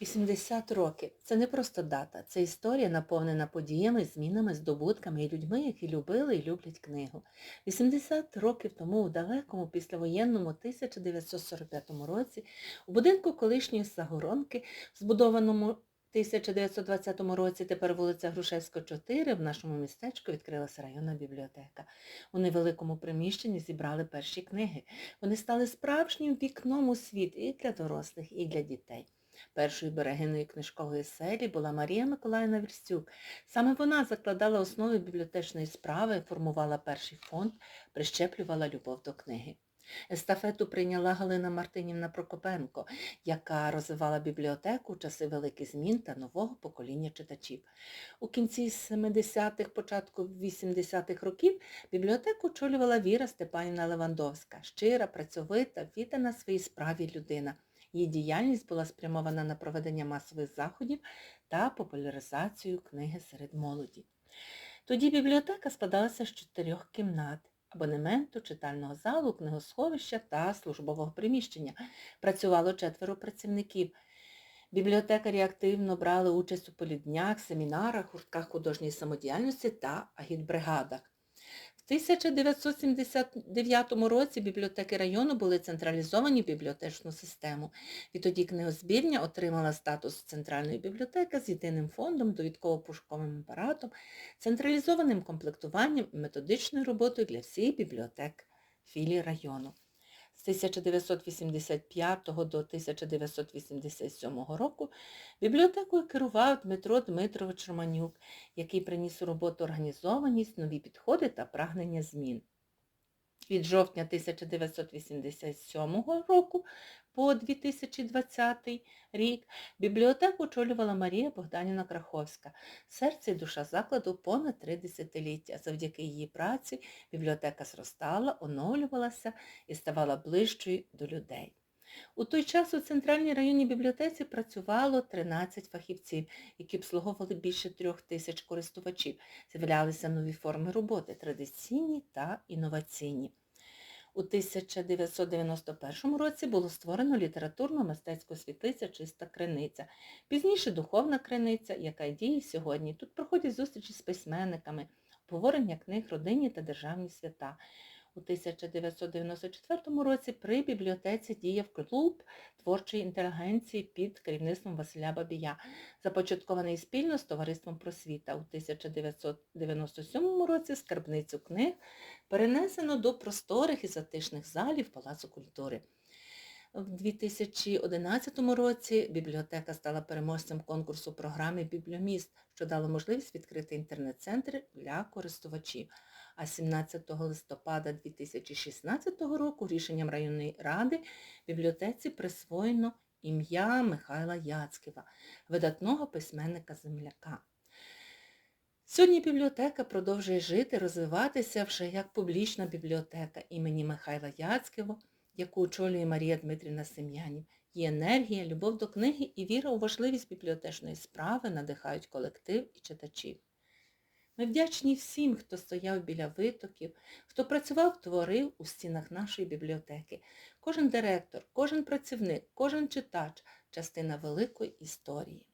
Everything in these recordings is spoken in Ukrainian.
80 років це не просто дата, це історія, наповнена подіями, змінами, здобутками і людьми, які любили і люблять книгу. 80 років тому у далекому післявоєнному 1945 році у будинку колишньої Сагоронки, збудованому в 1920 році, тепер вулиця Грушевська, 4, в нашому містечку відкрилася районна бібліотека. У невеликому приміщенні зібрали перші книги. Вони стали справжнім вікном у світ і для дорослих, і для дітей. Першою берегиною книжкової селі була Марія Миколаївна Вірстюк. Саме вона закладала основи бібліотечної справи, формувала перший фонд, прищеплювала любов до книги. Естафету прийняла Галина Мартинівна Прокопенко, яка розвивала бібліотеку у часи великих змін та нового покоління читачів. У кінці 70-х, початку 80-х років бібліотеку очолювала Віра Степанівна Левандовська, щира, працьовита, віддана своїй справі людина. Її діяльність була спрямована на проведення масових заходів та популяризацію книги серед молоді. Тоді бібліотека складалася з чотирьох кімнат абонементу, читального залу, книгосховища та службового приміщення. Працювало четверо працівників. Бібліотекарі активно брали участь у поліднях, семінарах, гуртках художньої самодіяльності та агітбригадах. В 1979 році бібліотеки району були централізовані в бібліотечну систему. Відтоді книгозбірня отримала статус центральної бібліотеки з єдиним фондом, довідково-пушковим апаратом, централізованим комплектуванням і методичною роботою для всіх бібліотек філій району. З 1985 до 1987 року бібліотекою керував Дмитро Дмитрович Романюк, який приніс у роботу організованість, нові підходи та прагнення змін. Від жовтня 1987 року по 2020 рік бібліотеку очолювала Марія Богданівна Краховська, серце і душа закладу понад три десятиліття. Завдяки її праці бібліотека зростала, оновлювалася і ставала ближчою до людей. У той час у Центральній районній бібліотеці працювало 13 фахівців, які обслуговували більше трьох тисяч користувачів. З'являлися нові форми роботи, традиційні та інноваційні. У 1991 році було створено літературно-мистецьку світлиця Чиста криниця. Пізніше духовна криниця, яка діє сьогодні. Тут проходять зустрічі з письменниками, обговорення книг, родинні та державні свята. У 1994 році при бібліотеці діяв клуб творчої інтелігенції під керівництвом Василя Бабія, започаткований спільно з Товариством Просвіта. У 1997 році скарбницю книг перенесено до просторих і затишних залів Палацу культури. В 2011 році бібліотека стала переможцем конкурсу програми Бібліоміст, що дало можливість відкрити інтернет-центри для користувачів. А 17 листопада 2016 року рішенням районної ради бібліотеці присвоєно ім'я Михайла Яцьківа, видатного письменника-земляка. Сьогодні бібліотека продовжує жити, розвиватися вже як публічна бібліотека імені Михайла Яцьківа, яку очолює Марія Дмитрівна Сем'янів. Її енергія, любов до книги і віра у важливість бібліотечної справи надихають колектив і читачів. Ми вдячні всім, хто стояв біля витоків, хто працював, творив у стінах нашої бібліотеки. Кожен директор, кожен працівник, кожен читач – частина великої історії.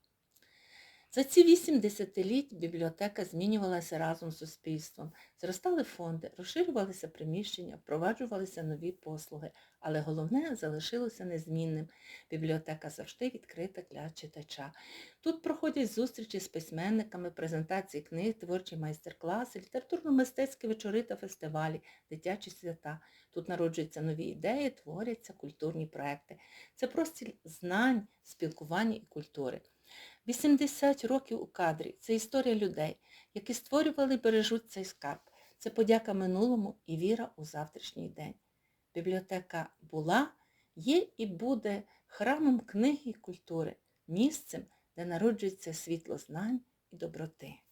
За ці вісім десятиліть бібліотека змінювалася разом з суспільством. Зростали фонди, розширювалися приміщення, впроваджувалися нові послуги, але головне залишилося незмінним. Бібліотека завжди відкрита для читача. Тут проходять зустрічі з письменниками, презентації книг, творчі майстер-класи, літературно-мистецькі вечори та фестивалі, дитячі свята. Тут народжуються нові ідеї, творяться культурні проекти. Це простір знань, спілкування і культури. 80 років у кадрі це історія людей, які створювали і бережуть цей скарб. Це подяка минулому і віра у завтрашній день. Бібліотека була, є і буде храмом книги і культури, місцем, де народжується світло знань і доброти.